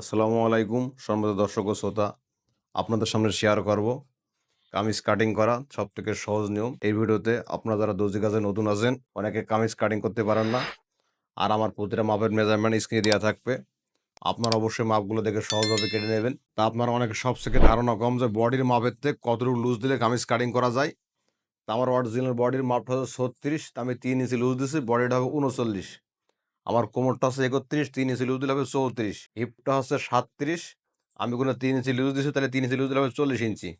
আসসালামু আলাইকুম, সম্মানিত দর্শক ও শ্রোতা। আপনাদের সামনে শেয়ার করব কামিজ কাটিং করা সব থেকে সহজ নিয়ম। এই ভিডিওতে আপনারা যারা দর্জি কাজে নতুন আছেন, অনেকে কামিজ কাটিং করতে পারেন না। আর আমার প্রতিটা মাপের মেজারমেন্ট স্ক্রিনে দেওয়া থাকবে। আপনারা অবশ্যই মাপগুলো দেখে সহজভাবে কেটে নেবেন। তা আপনারা অনেকে সব থেকে ধারণা কম যে বডির মাপের থেকে কতটুকু লুজ দিলে কামিজ কাটিং করা যায়। তা আমার অরিজিনাল বডির মাপটা হচ্ছে ছত্রিশ, তা আমি তিন ইঞ্চি লুজ দিছি বডিটা হবে উনচল্লিশ। আমার কোমরটা হচ্ছে একত্রিশ, তিন ইঞ্চি লুজ দিলে হবে চৌত্রিশ। হিপটা হচ্ছে সাতত্রিশ, আমি কোনো তিন ইঞ্চি লুজ দিচ্ছি তাহলে তিন ইঞ্চি লুজ দিলে হবে চল্লিশ ইঞ্চি।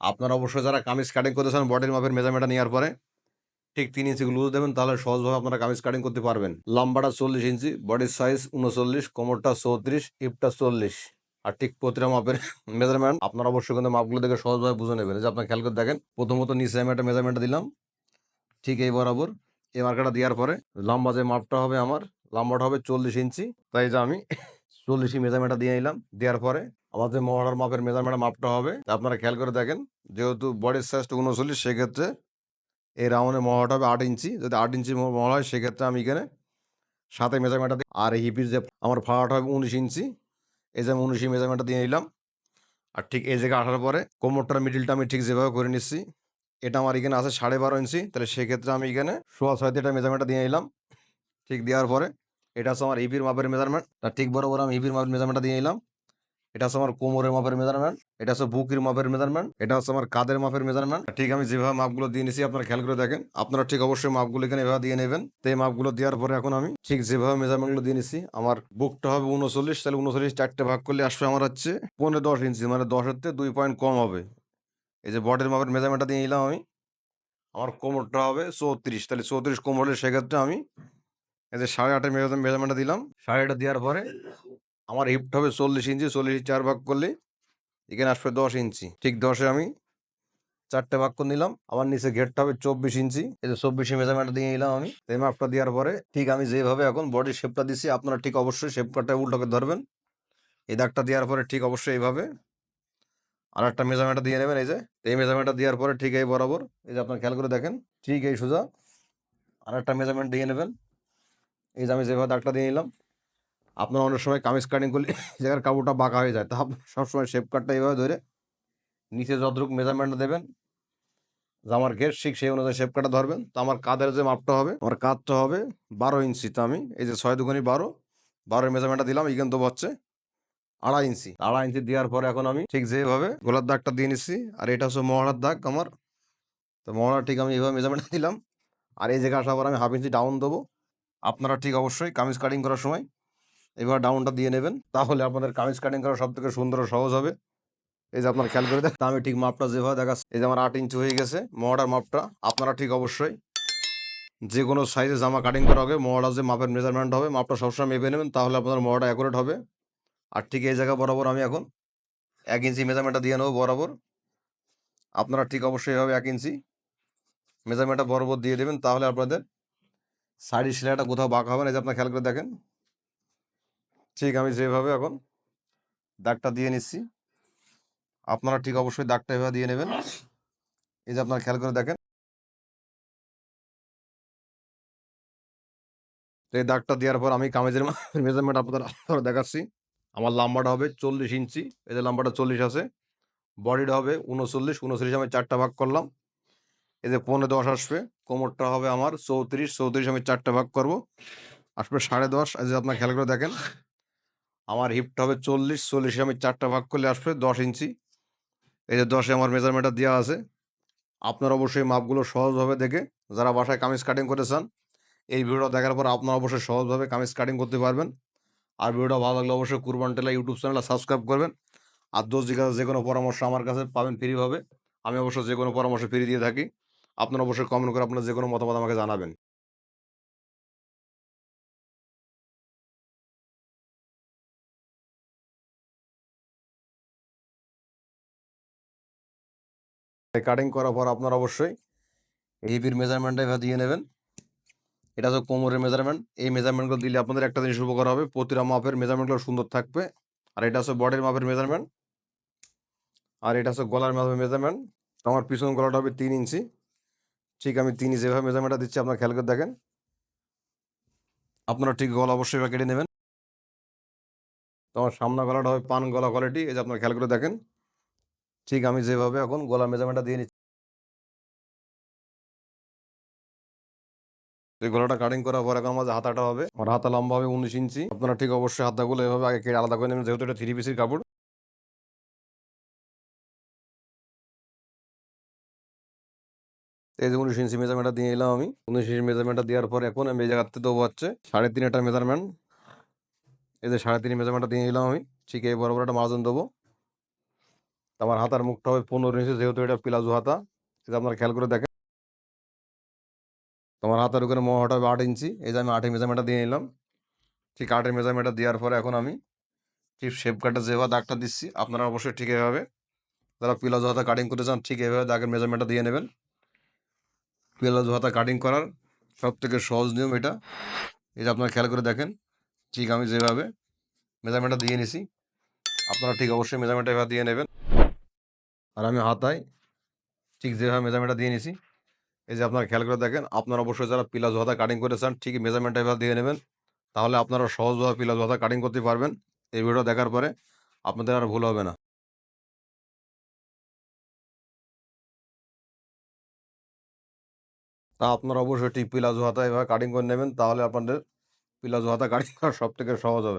আপনারা অবশ্যই যারা কামিজ কাটিং করতেছেন বডির মাপের মেজারমেন্টটা নেওয়ার পরে, ঠিক তিন ইঞ্চি লুজ দেবেন তাহলে সহজভাবে আপনারা কামিজ কাটিং করতে পারবেন। লম্বাটা চল্লিশ ইঞ্চি বডির সাইজ উনচল্লিশ, কোমরটা চৌত্রিশ, হিপটা চল্লিশ। আর ঠিক প্রতিটা মাপের মেজারমেন্ট আপনারা অবশ্যই কিন্তু মাপগুলো দেখে সহজভাবে বুঝে নেবেন। যে আপনার খেয়াল করে দেখেন, প্রথমত নিচে আমি একটা মেজারমেন্টটা দিলাম, ঠিক এই বরাবর। এই মার্কাটা দেওয়ার পরে লম্বা যে মাপটা হবে আমার, লম্বাটা হবে চল্লিশ ইঞ্চি। তাই যে আমি চল্লিশ মেজারমেন্টটা দিয়ে নিলাম। দেওয়ার পরে আমাদের মহড়ার মাপের মেজারমেন্ট মাপটা হবে আপনারা খেয়াল করে দেখেন। যেহেতু বডির সাইজটা উনচল্লিশ, সেক্ষেত্রে এই রাউন্ডের মহড়াটা হবে আট ইঞ্চি। যদি আট ইঞ্চি মহড়া হয়, সেক্ষেত্রে আমি এখানে সাথে মেজারমেন্টটা দিই আর হিপির যে আমার ফাড়াটা হবে উনিশ ইঞ্চি। এই যে আমি উনিশ মেজারমেন্টটা দিয়ে নিলাম। আর ঠিক এই জায়গায় আসার পরে কোমরটার মিডিলটা আমি ঠিক যেভাবে করে নিচ্ছি। এটা আমার এখানে আছে সাড়ে বারো ইঞ্চি, তাহলে সেক্ষেত্রে আমি এখানে সোয়া ছয় এটা মেজারমেন্টটা দিয়ে নিলাম ঠিক দেওয়ার পরে এটা হচ্ছে আমার ইপির মাপের মেজারমেন্ট তার ঠিক বরাবর আমি ইপির মাপের মেজারমেন্টটা দিয়ে নিলাম এটা হচ্ছে আমার কোমরের মাপের মেজারমেন্ট এটা হচ্ছে বুকের মাপের মেজারমেন্ট এটা হচ্ছে আমার কাদের মাপের মেজারমেন্ট ঠিক আমি যেভাবে মাপগুলো দিয়ে নিছি আপনারা খেয়াল করে দেখেন, আপনারা ঠিক অবশ্যই মাপগুলো এখানে এভাবে দিয়ে নেবেন। তো এই মাপগুলো দেওয়ার পরে এখন আমি ঠিক যেভাবে মেজারমেন্টগুলো দিয়ে নিছি আমার বুকটা হবে উনচল্লিশ, তাহলে উনচল্লিশ চারটে ভাগ করলে আসবে আমার হচ্ছে পনেরো দশ ইঞ্চি মানে দশের থেকে দুই পয়েন্ট কম হবে। এই যে বডির মাপের মেজারমেন্টটা দিয়ে নিলাম আমি। আমার কোমরটা হবে চৌত্রিশ। তাহলে চৌত্রিশ কোমর হলে সেক্ষেত্রে আমি এই যে সাড়ে আটের মেজারমেন্টটা দিলাম। সাড়ে আটটা দেওয়ার পরে আমার হিপটা হবে চল্লিশ ইঞ্চি। চল্লিশ চার ভাগ করলে এখানে আসবে দশ ইঞ্চি। ঠিক দশে আমি চারটে ভাগ করে নিলাম। আমার নিচে গেটটা হবে চব্বিশ ইঞ্চি। এই যে চব্বিশে মেজারমেন্ট দিয়ে নিলাম আমি। এই মাপটা দেওয়ার পরে ঠিক আমি যেভাবে এখন বডির শেপটা দিচ্ছি আপনারা ঠিক অবশ্যই শেপ কাটটা উল্টোকে ধরবেন। এই দাগটা দেওয়ার পরে ঠিক অবশ্যই এইভাবে আর একটা মেজারমেন্টটা দিয়ে নেবেন, এই যে। এই মেজারমেন্টটা দেওয়ার পরে ঠিক এই বরাবর, এই যে আপনার খেয়াল করে দেখেন, ঠিক এই সোজা। আর একটা মেজারমেন্ট দিয়ে নেবেন। এই যে আমি যেভাবে দাগটা দিয়ে নিলাম, আপনার অনেক সময় কামিজ কাটিং করলে জায়গার কাপড়টা বাঁকা হয়ে যায়। তা সবসময় শেপ কাটটা এইভাবে ধরে নিচে যতটুকু মেজারমেন্ট দেবেন, যে আমার গেট ঠিক সেই অনুযায়ী শেপ কাটা ধরবেন। তো আমার কাদের যে মাপটা হবে, আমার কাজটা হবে বারো ইঞ্চি। তো আমি এই যে ছয় দুগুনি বারো, বারোর মেজারমেন্টটা দিলাম এখান তো হচ্ছে। আড়াই ইঞ্চি। আড়াই ইঞ্চি দেওয়ার পরে এখন আমি ঠিক যেভাবে গোলার দাগটা দিয়ে নিচ্ছি। আর এটা হচ্ছে মহড়ার দাগ আমার। তো মহড়া ঠিক আমি এইভাবে মেজারমেন্ট দিলাম। আর এই জায়গায় আসার পর আমি হাফ ইঞ্চি ডাউন দেবো। আপনারা ঠিক অবশ্যই কামিজ কাটিং করার সময় এবার ডাউনটা দিয়ে নেবেন। তাহলে আপনাদের কামিজ কাটিং করা সব থেকে সুন্দর সহজ হবে। এই যে আপনার খেয়াল করে দেখ আমি ঠিক মাপটা যেভাবে দেখাচ্ছি, এই যে আমার আট ইঞ্চি হয়ে গেছে মহড়ার মাপটা। আপনারা ঠিক অবশ্যই যে কোনো সাইজে জামা কাটিং করা হবে মহড়া যে মাপের মেজারমেন্ট হবে, মাপটা সবসময় মেপে নেবেন, তাহলে আপনার মহড়া অ্যাকুরেট হবে। আর ঠিক এই জায়গা বরাবর আমি এখন এক ইঞ্চি মেজারমেন্টটা দিয়ে নেব বরাবর। আপনারা ঠিক অবশ্যই এভাবে এক ইঞ্চি মেজারমেন্টটা বরাবর দিয়ে দেবেন, তাহলে আপনাদের শাড়ির সেলাইটা কোথাও বাঁকা হবে না। যে আপনার খেয়াল করে দেখেন। ঠিক আমি যেভাবে এখন দাগটা দিয়ে নিচ্ছি, আপনারা ঠিক অবশ্যই দাগটা এভাবে দিয়ে নেবেন। এই যে আপনারা খেয়াল করে দেখেন। তো এই দাগটা দেওয়ার পর আমি কামিজের মেজারমেন্ট আপনাদের দেখাচ্ছি। আমার লম্বাটা হবে চল্লিশ ইঞ্চি, এই যে লম্বাটা চল্লিশ আছে। বডিটা হবে উনচল্লিশ উনচল্লিশ আমি চারটা ভাগ করলাম। যে পনেরো দশ আসবে, কোমরটা হবে আমার চৌত্রিশ চৌত্রিশ আমি চারটা ভাগ করব। আসবে সাড়ে দশ, এই আপনার খেয়াল করে দেখেন। আমার হিপটা হবে চল্লিশ, চল্লিশে আমি চারটা ভাগ করলে আসবে দশ ইঞ্চি। এই যে দশে আমার মেজারমেন্টটা দেওয়া আছে। আপনার অবশ্যই মাপগুলো সহজভাবে দেখে, যারা বাসায় কামিজ কাটিং করে চান, এই ভিডিওটা দেখার পর আপনারা অবশ্যই সহজভাবে কামিজ কাটিং করতে পারবেন। আর ভিডিওটা ভালো লাগলে অবশ্যই কুরবান টেলা ইউটিউব চ্যানেলটা সাবস্ক্রাইব করবেন। আর দোষ জিজ্ঞাসা যে কোনো পরামর্শ আমার কাছে পাবেন ফ্রিভাবে আমি অবশ্য যে কোনো পরামর্শ ফ্রি দিয়ে থাকি। আপনারা অবশ্যই কমেন্ট করে আপনার যে কোনো মতামত আমাকে জানাবেন। কাটিং করার পর আপনারা অবশ্যই হিপির মেজারমেন্টটা দিয়ে নেবেন। এটা হচ্ছে কোমরের মেজারমেন্ট এই মেজারমেন্টগুলো দিলে আপনাদের একটা জিনিস উপকার হবে, প্রতিটা মাপের মেজারমেন্টগুলো সুন্দর থাকবে। আর এটা হচ্ছে বডির মাপের মেজারমেন্ট আর এটা হচ্ছে গলার মাপের মেজারমেন্ট আমার পিছন গলাটা হবে তিন ইঞ্চি। ঠিক আমি তিন ইঞ্চি এভাবে মেজারমেন্টটা দিচ্ছি, আপনার খেয়াল করে দেখেন। আপনারা ঠিক গলা অবশ্যই কেটে নেবেন। তো আমার সামনা গলাটা হবে পান গলা কোয়ালিটি এই যে আপনারা খেয়াল করে দেখেন। ঠিক আমি যেভাবে এখন গলা মেজারমেন্টটা দিয়ে নিচ্ছি। গলাটা কাটিং করার পর এখন আমাদের হাতাটা হবে, আমার হাতা লম্বা হবে উনিশ ইঞ্চি। আপনারা ঠিক অবশ্যই হাতাগুলো এভাবে আগে কেটে আলাদা করে নেবেন, যেহেতু এটা থ্রি পিসের কাপড়। এই যে উনিশ ইঞ্চি মেজারমেন্টটা দিয়ে এলাম আমি। উনিশ ইঞ্চি মেজারমেন্টটা দেওয়ার পর এখন আমি এই জায়গাতে দেবো হচ্ছে সাড়ে তিন একটা মেজারমেন্ট এই যে সাড়ে তিন মেজারমেন্টটা দিয়ে এলাম আমি। ঠিক এই বরাবর একটা মার্জন দেবো। আমার হাতার মুখটা হবে পনেরো ইঞ্চি, যেহেতু এটা প্লাজো হাতা। সেটা আপনারা খেয়াল করে দেখেন। তোমার হাতের ওখানে মোহটা হবে আট ইঞ্চি। এই যে আমি আটের মেজারমেন্টটা দিয়ে নিলাম। ঠিক আটের মেজারমেন্টটা দেওয়ার পরে এখন আমি ঠিক শেপ কাটা যেভাবে দাগটা দিচ্ছি, আপনারা অবশ্যই ঠিক এভাবে, যারা প্লাজো হাতা কাটিং করতে চান ঠিক এভাবে দাগের মেজারমেন্টটা দিয়ে নেবেন। প্লাজো হাতা কাটিং করার সব থেকে সহজ নিয়ম এটা। এই যে আপনারা খেয়াল করে দেখেন, ঠিক আমি যেভাবে মেজারমেন্টটা দিয়ে নিছি, আপনারা ঠিক অবশ্যই মেজারমেন্টটা এভাবে দিয়ে নেবেন। আর আমি হাতায় ঠিক যেভাবে মেজারমেন্টটা দিয়ে নিছি এই যে আপনারা খেয়াল করে দেখেন, আপনারা অবশ্যই যারা প্লাজো হাতা কাটিং করেছেন ঠিক মেজারমেন্টটা এভাবে দিয়ে নেবেন। তাহলে আপনারা সহজভাবে প্লাজো হাতা কাটিং করতে পারবেন। এই ভিডিও দেখার পরে আপনাদের আর ভুল হবে না। তা আপনারা অবশ্যই ঠিক প্লাজো হাতা এভাবে কাটিং করে নেবেন, তাহলে আপনাদের প্লাজো হাতা কাটিং করা সব থেকে সহজ হবে।